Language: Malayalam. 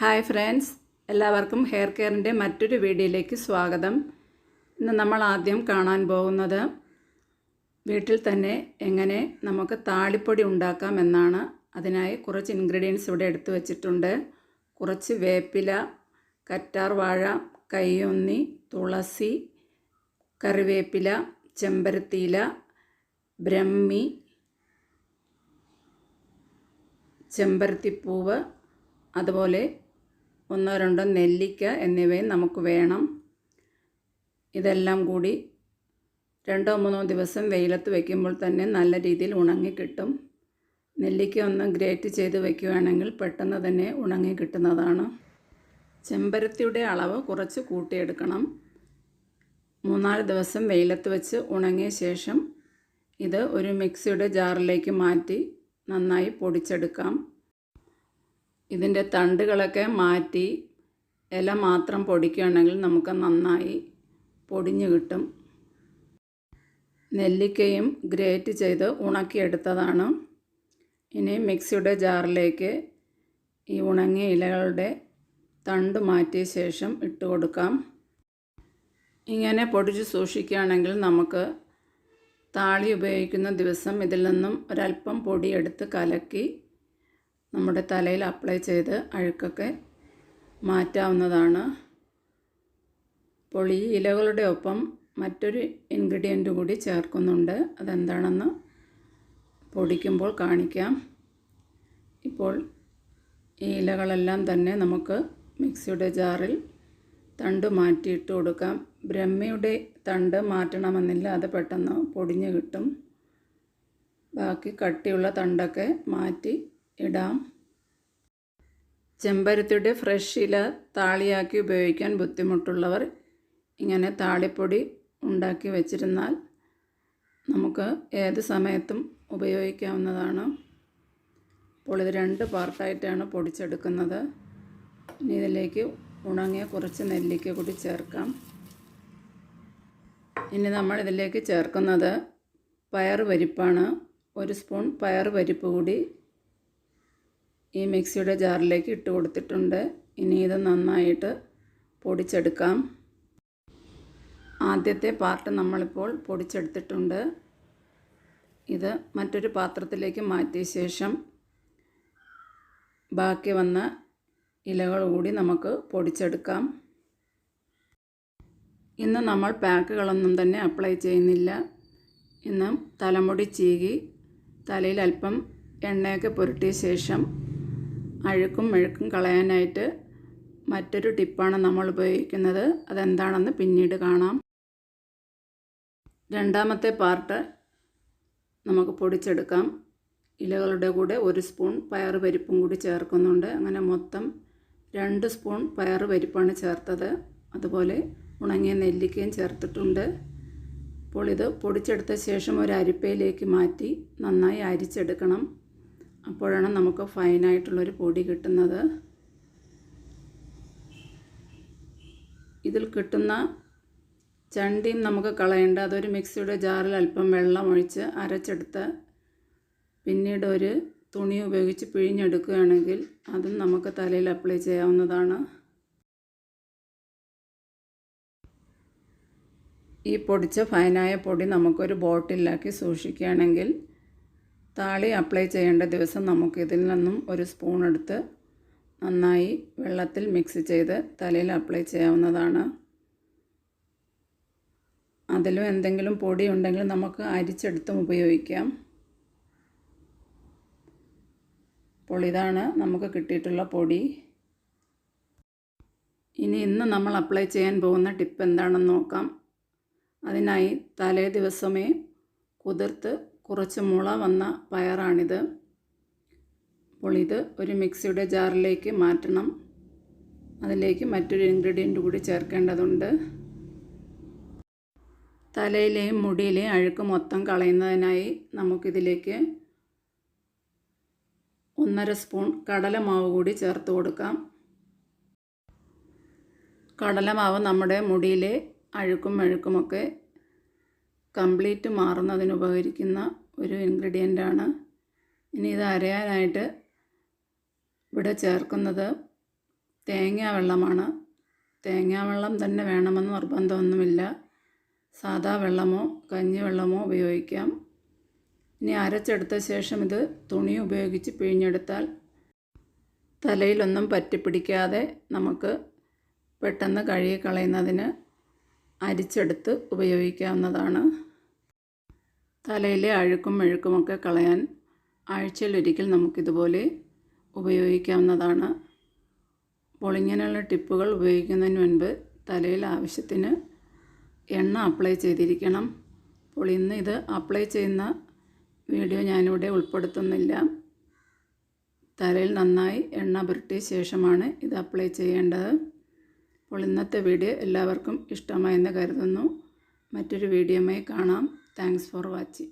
ഹായ് ഫ്രണ്ട്സ് എല്ലാവർക്കും ഹെയർ കെയറിന്റെ മറ്റൊരു വീഡിയോയിലേക്ക് സ്വാഗതം. ഇന്ന് നമ്മൾ ആദ്യം കാണാൻ പോകുന്നത് വീട്ടിൽ തന്നെ എങ്ങനെ നമുക്ക് താളിപ്പൊടി ഉണ്ടാക്കാം എന്നാണ്. അതിനായി കുറച്ച് ഇൻഗ്രീഡിയൻസ് ഇവിടെ എടുത്തു വച്ചിട്ടുണ്ട്. കുറച്ച് വേപ്പില കറ്റാർ വാഴ കയ്യൊന്നി തുളസി കറിവേപ്പില ചെമ്പരത്തിയില ബ്രഹ്മി ചെമ്പരത്തിപ്പൂവ് അതുപോലെ ഒന്നോ രണ്ടോ നെല്ലിക്ക എന്നിവയും നമുക്ക് വേണം. ഇതെല്ലാം കൂടി രണ്ടോ മൂന്നോ ദിവസം വെയിലത്ത് വയ്ക്കുമ്പോൾ തന്നെ നല്ല രീതിയിൽ ഉണങ്ങി കിട്ടും. നെല്ലിക്ക ഒന്ന് ഗ്രേറ്റ് ചെയ്ത് വയ്ക്കുകയാണെങ്കിൽ പെട്ടെന്ന് തന്നെ ഉണങ്ങി കിട്ടുന്നതാണ്. ചെമ്പരത്തിയുടെ അളവ് കുറച്ച് കൂട്ടിയെടുക്കണം. മൂന്നാൽ ദിവസം വെയിലത്ത് വെച്ച് ഉണങ്ങിയ ശേഷം ഇത് ഒരു മിക്സിയുടെ ജാറിലേക്ക് മാറ്റി നന്നായി പൊടിച്ചെടുക്കാം. ഇതിന്റെ തണ്ടുകളൊക്കെ മാറ്റി ഇല മാത്രം പൊടിക്കുകയാണെങ്കിൽ നമുക്ക് നന്നായി പൊടിഞ്ഞു കിട്ടും. നെല്ലിക്കയും ഗ്രേറ്റ് ചെയ്ത് ഉണക്കിയെടുത്തതാണ്. ഇനി മിക്സിയുടെ ജാറിലേക്ക് ഈ ഉണങ്ങിയ ഇലകളുടെ തണ്ട് മാറ്റിയ ശേഷം ഇട്ട് കൊടുക്കാം. ഇങ്ങനെ പൊടിച്ച് സൂക്ഷിക്കുകയാണെങ്കിൽ നമുക്ക് താളി ഉപയോഗിക്കുന്ന ദിവസം ഇതിൽ നിന്നും ഒരല്പം പൊടിയെടുത്ത് കലക്കി നമ്മുടെ തലയിൽ അപ്ലൈ ചെയ്ത് അഴുക്കൊക്കെ മാറ്റാവുന്നതാണ്. അപ്പോൾ ഈ ഇലകളുടെ ഒപ്പം മറ്റൊരു ഇൻഗ്രീഡിയന്റ് കൂടി ചേർക്കുന്നുണ്ട്. അതെന്താണെന്ന് പൊടിക്കുമ്പോൾ കാണിക്കാം. ഇപ്പോൾ ഈ ഇലകളെല്ലാം തന്നെ നമുക്ക് മിക്സിയുടെ ജാറിൽ തണ്ട് മാറ്റിയിട്ട് കൊടുക്കാം. ബ്രഹ്മയുടെ തണ്ട് മാറ്റണമെന്നില്ല അത് പെട്ടെന്ന് പൊടിഞ്ഞ് കിട്ടും. ബാക്കി കട്ടിയുള്ള തണ്ടൊക്കെ മാറ്റി ഇടാം. ചെമ്പരത്തിയുടെ ഫ്രഷ് ഇല താളിയാക്കി ഉപയോഗിക്കാൻ ബുദ്ധിമുട്ടുള്ളവർ ഇങ്ങനെ താളിപ്പൊടി ഉണ്ടാക്കി വെച്ചിരുന്നാൽ നമുക്ക് ഏത് സമയത്തും ഉപയോഗിക്കാവുന്നതാണ്. അപ്പോൾ ഇത് രണ്ട് പാർട്ടായിട്ടാണ് പൊടിച്ചെടുക്കുന്നത്. ഇനി ഇതിലേക്ക് ഉണങ്ങിയ കുറച്ച് നെല്ലിക്ക കൂടി ചേർക്കാം. ഇനി നമ്മൾ ഇതിലേക്ക് ചേർക്കുന്നത് പയർ വരിപ്പാണ് ഒരു സ്പൂൺ പയർ വരിപ്പ് കൂടി ഈ മിക്സിയുടെ ജാറിലേക്ക് ഇട്ട് കൊടുത്തിട്ടുണ്ട്. ഇനി ഇത് നന്നായിട്ട് പൊടിച്ചെടുക്കാം. ആദ്യത്തെ പാർട്ട് നമ്മളിപ്പോൾ പൊടിച്ചെടുത്തിട്ടുണ്ട്. ഇത് മറ്റൊരു പാത്രത്തിലേക്ക് മാറ്റിയ ശേഷം ബാക്കി വന്ന ഇലകൾ കൂടി നമുക്ക് പൊടിച്ചെടുക്കാം. ഇന്ന് നമ്മൾ പാക്കുകളൊന്നും തന്നെ അപ്ലൈ ചെയ്യുന്നില്ല. ഇന്ന് തലമുടി ചീകി തലയിൽ അല്പം എണ്ണയൊക്കെ പുരട്ടിയ ശേഷം അഴുക്കും മെഴുക്കും കളയാനായിട്ട് മറ്റൊരു ടിപ്പാണ് നമ്മൾ ഉപയോഗിക്കുന്നത്. അതെന്താണെന്ന് പിന്നീട് കാണാം. രണ്ടാമത്തെ പാർട്ട് നമുക്ക് പൊടിച്ചെടുക്കാം. ഇലകളുടെ കൂടെ ഒരു സ്പൂൺ പയർ പരിപ്പും കൂടി ചേർക്കുന്നുണ്ട്. അങ്ങനെ മൊത്തം രണ്ട് സ്പൂൺ പയർ പരിപ്പാണ് ചേർത്തത്. അതുപോലെ ഉണങ്ങിയ നെല്ലിക്കയും ചേർത്തിട്ടുണ്ട്. അപ്പോൾ ഇത് പൊടിച്ചെടുത്ത ശേഷം ഒരു അരിപ്പയിലേക്ക് മാറ്റി നന്നായി അരിച്ചെടുക്കണം. അപ്പോഴാണ് നമുക്ക് ഫൈനായിട്ടുള്ളൊരു പൊടി കിട്ടുന്നത്. ഇതിൽ കിട്ടുന്ന ചണ്ടിയും നമുക്ക് കളയേണ്ട. അതൊരു മിക്സിയുടെ ജാറിൽ അല്പം വെള്ളം ഒഴിച്ച് അരച്ചെടുത്ത് പിന്നീട് ഒരു തുണി ഉപയോഗിച്ച് പിഴിഞ്ഞെടുക്കുകയാണെങ്കിൽ അതും നമുക്ക് തലയിൽ അപ്ലൈ ചെയ്യാവുന്നതാണ്. ഈ പൊടിച്ച ഫൈനായ പൊടി നമുക്കൊരു ബോട്ടിലാക്കി സൂക്ഷിക്കുകയാണെങ്കിൽ താളി അപ്ലൈ ചെയ്യേണ്ട ദിവസം നമുക്കിതിൽ നിന്നും ഒരു സ്പൂൺ എടുത്ത് നന്നായി വെള്ളത്തിൽ മിക്സ് ചെയ്ത് തലയിൽ അപ്ലൈ ചെയ്യാവുന്നതാണ്. അതിലും എന്തെങ്കിലും പൊടി ഉണ്ടെങ്കിൽ നമുക്ക് അരിച്ചെടുത്തും ഉപയോഗിക്കാം. അപ്പോൾ ഇതാണ് നമുക്ക് കിട്ടിയിട്ടുള്ള പൊടി. ഇനി ഇന്ന് നമ്മൾ അപ്ലൈ ചെയ്യാൻ പോകുന്ന ടിപ്പ് എന്താണെന്ന് നോക്കാം. അതിനായി തലേ ദിവസമേ കുതിർത്ത് കുറച്ച് മുള വന്ന പയറാണിത്. അപ്പോൾ ഇത് ഒരു മിക്സിയുടെ ജാറിലേക്ക് മാറ്റണം. അതിലേക്ക് മറ്റൊരു ഇൻഗ്രീഡിയന്റ് കൂടി ചേർക്കേണ്ടതുണ്ട്. തലയിലെയും മുടിയിലെയും അഴുക്ക് മൊത്തം കളയുന്നതിനായി നമുക്കിതിലേക്ക് ഒന്നര സ്പൂൺ കടലമാവ് കൂടി ചേർത്ത് കൊടുക്കാം. കടലമാവ് നമ്മുടെ മുടിയിലെ അഴുക്കും മെഴുക്കുമൊക്കെ കംപ്ലീറ്റ് മാറുന്നതിന് ഉപകരിക്കുന്ന ഒരു ഇൻഗ്രീഡിയന്റാണ്. ഇനി ഇത് അരയാനായിട്ട് ഇവിടെ ചേർക്കുന്നത് തേങ്ങാ വെള്ളമാണ്. തേങ്ങാ വെള്ളം തന്നെ വേണമെന്ന് നിർബന്ധമൊന്നുമില്ല. സാധാ വെള്ളമോ കഞ്ഞി വെള്ളമോ ഉപയോഗിക്കാം. ഇനി അരച്ചെടുത്ത ശേഷം ഇത് തുണി ഉപയോഗിച്ച് പിഴിഞ്ഞെടുത്താൽ തലയിലൊന്നും പറ്റിപ്പിടിക്കാതെ നമുക്ക് പെട്ടെന്ന് കഴുകി കളയുന്നതിന് അരിച്ചെടുത്ത് ഉപയോഗിക്കാവുന്നതാണ്. തലയിലെ അഴുക്കും മെഴുക്കുമൊക്കെ കളയാൻ ആഴ്ചയിലൊരിക്കൽ നമുക്കിതുപോലെ ഉപയോഗിക്കാവുന്നതാണ്. അപ്പോൾ ടിപ്പുകൾ ഉപയോഗിക്കുന്നതിന് മുൻപ് തലയിൽ ആവശ്യത്തിന് എണ്ണ അപ്ലൈ ചെയ്തിരിക്കണം. അപ്പോൾ ഇന്ന് ഇത് അപ്ലൈ ചെയ്യുന്ന വീഡിയോ ഞാനിവിടെ ഉൾപ്പെടുത്തുന്നില്ല. തലയിൽ നന്നായി എണ്ണ പുരട്ടിയ ശേഷമാണ് ഇത് അപ്ലൈ ചെയ്യേണ്ടത്. അപ്പോൾ ഇന്നത്തെ വീഡിയോ എല്ലാവർക്കും ഇഷ്ടമായെന്ന് കരുതുന്നു. മറ്റൊരു വീഡിയോയുമായി കാണാം. Thanks for watching.